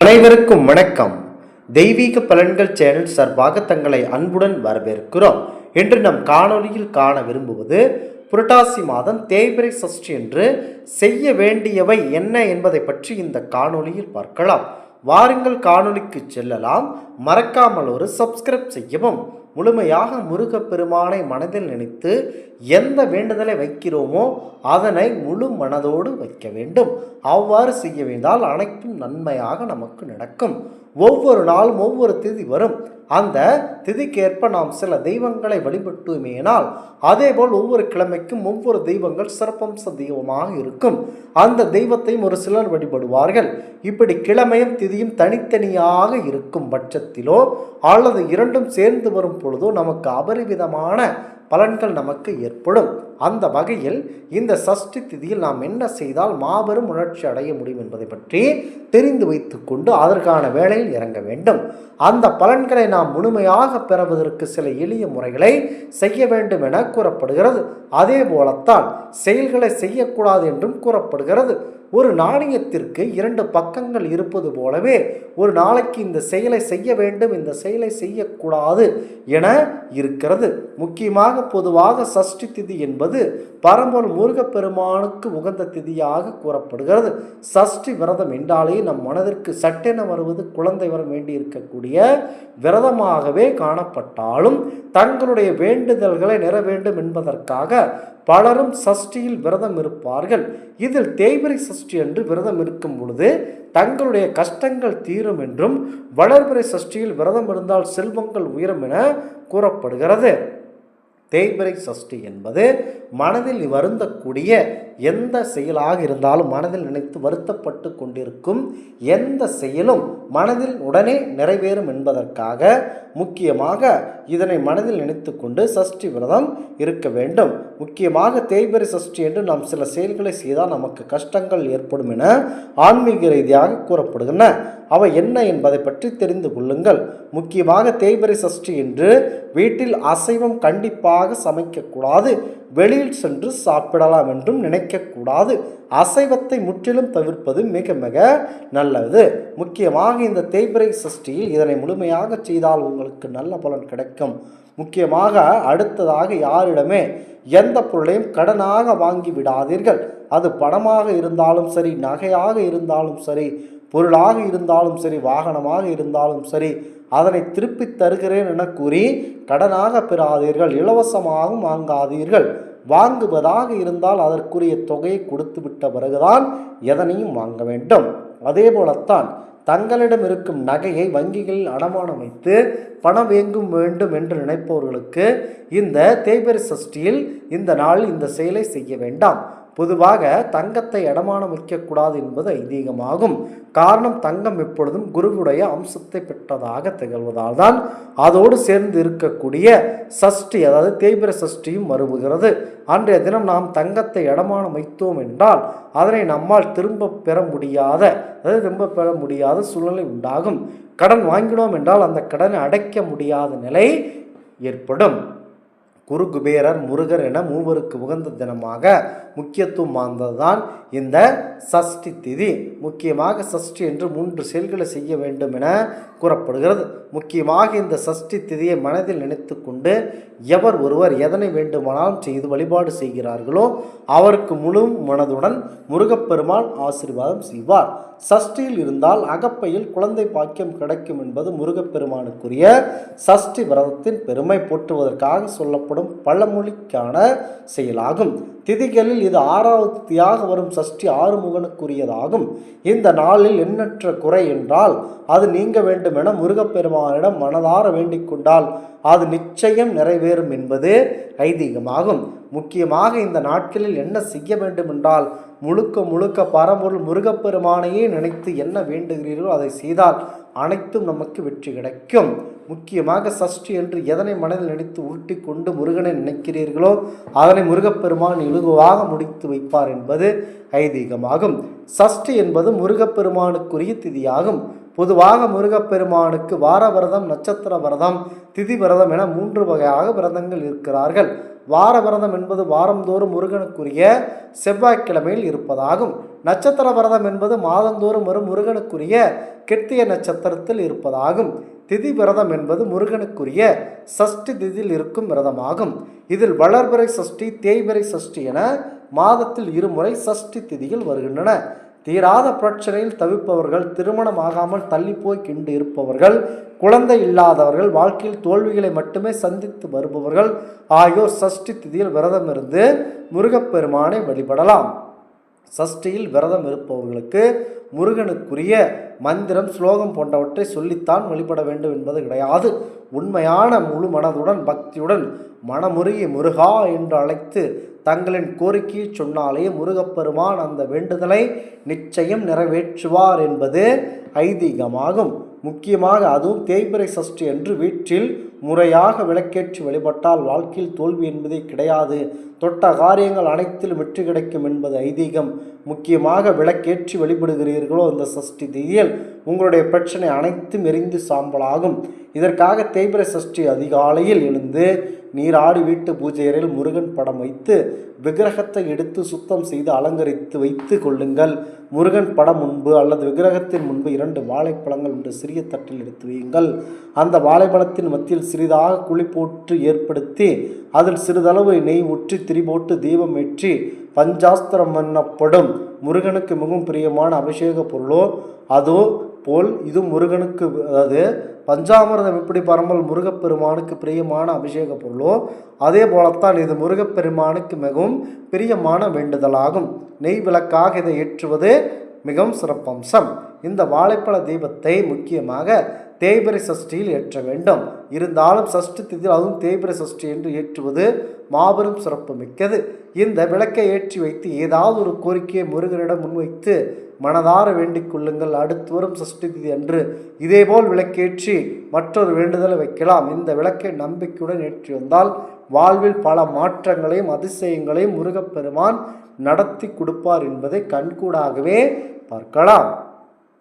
அனைவருக்கும் வணக்கம். தெய்வீக பலன்கள் சேனல் சார்பாக தங்களை அன்புடன் வரவேற்கிறோம். இன்று நம் காணொளியில் காண விரும்புவது புரட்டாசி மாதம் தேய்பிரை சஷ்டி என்று செய்ய வேண்டியவை என்ன என்பதை பற்றி இந்த காணொளியில் பார்க்கலாம். வாருங்கள் காணொலிக்கு செல்லலாம். மறக்காமல் ஒரு சப்ஸ்கிரைப் செய்யவும் முழுமையாக முருகப்பெருமானை மனதில் நினைத்து எந்த வேண்டுதலை வைக்கிறோமோ அதனை முழு மனதோடு வைக்க வேண்டும். அவ்வாறு செய்ய வேண்டால் அனைத்தும் நன்மையாக நமக்கு நடக்கும். ஒவ்வொரு நாளும் ஒவ்வொரு திதி வரும். அந்த திதிக்கேற்ப நாம் சில தெய்வங்களை வழிபட்டுமேனால் அதேபோல் ஒவ்வொரு கிழமைக்கும் ஒவ்வொரு தெய்வங்கள் சிறப்பம்ச தெய்வமாக இருக்கும். அந்த தெய்வத்தையும் ஒரு சிலர் வழிபடுவார்கள். இப்படி கிழமையும் திதியும் தனித்தனியாக இருக்கும் பட்சத்திலோ அல்லது இரண்டும் சேர்ந்து வரும் பொழுதோ நமக்கு அபரிவிதமான பலன்கள் நமக்கு ஏற்படும். அந்த வகையில் இந்த சஷ்டி திதியில் நாம் என்ன செய்தால் மாபெரும் உணர்ச்சி அடைய முடியும் என்பதை பற்றி தெரிந்து வைத்துக்கொண்டு அதற்கான வேலையில் இறங்க வேண்டும். அந்த பலன்களை நாம் முழுமையாக பெறுவதற்கு சில எளிய முறைகளை செய்ய வேண்டும் என கூறப்படுகிறது. அதே போலத்தான் செயல்களை செய்யக்கூடாது என்றும் கூறப்படுகிறது. ஒரு நாணயத்திற்கு இரண்டு பக்கங்கள் இருப்பது போலவே ஒரு நாளைக்கு இந்த செயலை செய்ய வேண்டும் இந்த செயலை செய்யக்கூடாது என இருக்கிறது. முக்கியமாக பொதுவாக சஷ்டி திதி என்பது பரம்பொருள் முருகப்பெருமானுக்கு உகந்த திதியாக கூறப்படுகிறது. சஷ்டி விரதம் என்றாலே நம் மனதிற்கு சட்டென வருவது குழந்தை வரம் வேண்டி இருக்கக்கூடிய விரதமாகவே காணப்பட்டாலும் தங்களுடைய வேண்டுதல்களை நிற வேண்டும் என்பதற்காக பலரும் சஷ்டியில் விரதம் இருப்பார்கள். இதில் தேய்பிரை சஷ்டி என்று விரதம் இருக்கும் பொழுது தங்களுடைய கஷ்டங்கள் தீரும் என்றும் வளர்பிறை சஷ்டியில் விரதம் இருந்தால் செல்வங்கள் உயரும் என கூறப்படுகிறது. தேய்பிரை சஷ்டி என்பது மனதில் வருந்தக்கூடிய எந்த செயலாக இருந்தாலும் மனதில் நினைத்து வருத்தப்பட்டு கொண்டிருக்கும் எந்த செயலும் மனதில் உடனே நிறைவேறும் என்பதற்காக முக்கியமாக இதனை மனதில் நினைத்து கொண்டு சஷ்டி விரதம் இருக்க வேண்டும். முக்கியமாக தேய்பிரை சஷ்டி என்று நாம் சில செயல்களை செய்தால் நமக்கு கஷ்டங்கள் ஏற்படும் என ஆன்மீக ரீதியாக கூறப்படுகின்றன. அவை என்ன என்பதை பற்றி தெரிந்து கொள்ளுங்கள். முக்கியமாக தேய்பிரை சஷ்டி என்று வீட்டில் அசைவம் கண்டிப்பாக சமைக்கக்கூடாது வெளியில் சென்று சாப்பிடலாம் என்றும் நினைக்கக்கூடாது. அசைவத்தை முற்றிலும் தவிர்ப்பது மிக மிக நல்லது. முக்கியமாக இந்த தேய்பிரை சஷ்டியில் இதனை முழுமையாக செய்தால் உங்களுக்கு நல்ல பலன் கிடைக்கும். முக்கியமாக அடுத்ததாக யாரிடமே எந்த பொருளையும் கடனாக வாங்கி விடாதீர்கள். அது பணமாக இருந்தாலும் சரி நகையாக இருந்தாலும் சரி பொருளாக இருந்தாலும் சரி வாகனமாக இருந்தாலும் சரி அதனை திருப்பி தருகிறேன் என கூறி கடனாக பெறாதீர்கள் இலவசமாகவும் வாங்காதீர்கள். வாங்குவதாக இருந்தால் அதற்குரிய தொகையை கொடுத்து விட்ட பிறகுதான் எதனையும் வாங்க வேண்டும். அதே போலத்தான் தங்களிடம் இருக்கும் நகையை வங்கிகளில் அடமானம் வைத்து பணம் வேங்கும் வேண்டும் என்று நினைப்பவர்களுக்கு இந்த தேய்பிரை சஷ்டியில் இந்த நாள் இந்த செயலை செய்ய வேண்டாம். பொதுவாக தங்கத்தை அடமானம் வைக்கக்கூடாது என்பது ஐதீகமாகும். காரணம் தங்கம் எப்பொழுதும் குருவுடைய அம்சத்தை பெற்றதாக திகழ்வதால் தான் அதோடு சேர்ந்து இருக்கக்கூடிய சஷ்டி அதாவது தேய்பிர சஷ்டியும் வருவுகிறது அன்றைய தினம் நாம் தங்கத்தை அடமானம் வைத்தோம் என்றால் அதனை நம்மால் திரும்ப பெற முடியாத அதாவது திரும்ப பெற முடியாத சூழ்நிலை உண்டாகும். கடன் வாங்கினோம் என்றால் அந்த கடனை அடைக்க முடியாத நிலை ஏற்படும். குரு குபேரர் முருகர் என மூவருக்கு உகந்த தினமாக முக்கியத்துவம் வாய்ந்ததுதான் இந்த சஷ்டி திதி. முக்கியமாக சஷ்டி என்று மூன்று செயல்களை செய்ய வேண்டும் என கூறப்படுகிறது. முக்கியமாக இந்த சஷ்டி திதியை மனதில் நினைத்து கொண்டு எவர் ஒருவர் எதனை வேண்டுமானாலும் செய்து வழிபாடு செய்கிறார்களோ அவருக்கு முழு மனதுடன் முருகப்பெருமான் ஆசீர்வாதம் செய்வார். சஷ்டியில் இருந்தால் அகப்பையில் குழந்தை பாக்கியம் கிடைக்கும் என்பது முருகப்பெருமானுக்குரிய சஷ்டி விரதத்தின் பெருமை போற்றுவதற்காக சொல்லப்படும் பழமொழிக்கான செயலாகும். திதிகளில் இது ஆறாவது தியாக வரும் சஷ்டி ஆறுமுகனுக்குரியதாகும். இந்த நாளில் எண்ணற்ற குறை என்றால் அது நீங்க வேண்டும் என முருகப்பெருமானிடம் மனதார வேண்டிக் கொண்டால் அது நிச்சயம் நிறைவேறும் என்பது ஐதீகமாகும். முக்கியமாக இந்த நாட்களில் என்ன செய்ய வேண்டும் என்றால் முழுக்க முழுக்க பரம்பொருள் முருகப்பெருமானையே நினைத்து என்ன வேண்டுகிறீர்களோ அதை செய்தால் அனைத்தும் நமக்கு வெற்றி கிடைக்கும். முக்கியமாக சஷ்டி என்று எதனை மனதில் நினைத்து உருட்டி கொண்டு முருகனை நினைக்கிறீர்களோ அதனை முருகப்பெருமான் இழுகுவாக முடித்து வைப்பார் என்பது ஐதீகமாகும். சஷ்டி என்பது முருகப்பெருமானுக்குரிய திதியாகும். பொதுவாக முருகப்பெருமானுக்கு வார விரதம் நட்சத்திர விரதம் திதி விரதம் என மூன்று வகையாக விரதங்கள் இருக்கிறார்கள். வார விரதம் என்பது வாரந்தோறும் முருகனுக்குரிய செவ்வாய்க்கிழமையில் இருப்பதாகும். நட்சத்திர விரதம் என்பது மாதந்தோறும் வரும் முருகனுக்குரிய கிருத்திய நட்சத்திரத்தில் இருப்பதாகும். திதி விரதம் என்பது முருகனுக்குரிய சஷ்டி திதியில் இருக்கும் விரதமாகும். இதில் வளர்பிறை சஷ்டி தேய்பிறை சஷ்டி என மாதத்தில் இருமுறை சஷ்டி திதிகள் வருகின்றன. தீராத பிரச்சனையில் தவிப்பவர்கள் திருமணமாகாமல் தள்ளிப்போய் கிண்டு இருப்பவர்கள் குழந்தை இல்லாதவர்கள் வாழ்க்கையில் தோல்விகளை மட்டுமே சந்தித்து வருபவர்கள் ஆகியோர் சஷ்டி திதியில் விரதம் இருந்து முருகப்பெருமானை வழிபடலாம். சஷ்டியில் விரதம் இருப்பவர்களுக்கு முருகனுக்குரிய மந்திரம் ஸ்லோகம் போன்றவற்றை சொல்லித்தான் வழிபட வேண்டும் என்பது கிடையாது. உண்மையான முழு மனதுடன் பக்தியுடன் மனமுருகி முருகா என்று அழைத்து தங்களின் கோரிக்கையை சொன்னாலே முருகப்பெருமான் அந்த வேண்டுதலை நிச்சயம் நிறைவேற்றுவார் என்பது ஐதீகமாகும். முக்கியமாக அதுவும் தேய்பிறை சஷ்டி என்று வீட்டில் முறையாக விளக்கேற்றி வழிபட்டால் வாழ்க்கையில் தோல்வி என்பதே கிடையாது. தொட்ட காரியங்கள் அனைத்திலும் வெற்றி கிடைக்கும் என்பது ஐதீகம். முக்கியமாக விளக்கேற்றி வழிபடுகிறீர்களோ அந்த சஷ்டி திதியில் உங்களுடைய பிரச்சனை அனைத்தும் எரிந்து சாம்பலாகும். இதற்காக தேய்பிறை சஷ்டி அதிகாலையில் எழுந்து நீராடி வீட்டு பூஜையறையில் முருகன் படம் வைத்து விக்கிரகத்தை எடுத்து சுத்தம் செய்து அலங்கரித்து வைத்து கொள்ளுங்கள். முருகன் படம் முன்பு அல்லது விக்கிரகத்தின் முன்பு இரண்டு வாழைப்பழங்கள் என்று சிறிய தட்டில் எடுத்து வையுங்கள். அந்த வாழைப்பழத்தின் மத்தியில் சிறிதாக குழி போட்டு ஏற்படுத்தி அதில் சிறிதளவு நெய் ஊற்றி திரிபோட்டு தீபம் ஏற்றி பஞ்சாஸ்திரம் என்னப்படும் முருகனுக்கு மிகவும் பிரியமான அபிஷேக பொருளோ அதோ போல் இது முருகனுக்கு அதாவது பஞ்சாமிரதம் எப்படி பரம்பல் முருகப்பெருமானுக்கு பிரியமான அபிஷேக பொருளோ அதே போலத்தான் இது முருகப்பெருமானுக்கு மிகவும் பிரியமான வேண்டுதலாகும். நெய் விளக்காக இதை ஏற்றுவது மிகவும் சிறப்பம்சம். இந்த வாழைப்பழ தீபத்தை முக்கியமாக தேய்பிரை சஷ்டியில் ஏற்ற வேண்டும். இருந்தாலும் சஷ்டி திதியில் அதுவும் தேய்பிரை சஷ்டி என்று ஏற்றுவது மாபெரும் சிறப்பு மிக்கது. இந்த விளக்கை ஏற்றி வைத்து ஏதாவது ஒரு கோரிக்கையை முருகனிடம் முன்வைத்து மனதார வேண்டிக் கொள்ளுங்கள். அடுத்து வரும் சஷ்டி திதி அன்று இதேபோல் விளக்கேற்றி மற்றொரு வேண்டுதலை வைக்கலாம். இந்த விளக்கை நம்பிக்கையுடன் ஏற்றி வந்தால் வாழ்வில் பல மாற்றங்களையும் அதிசயங்களையும் முருகப்பெருமான் நடத்தி கொடுப்பார் என்பதை கண்கூடாகவே பார்க்கலாம்.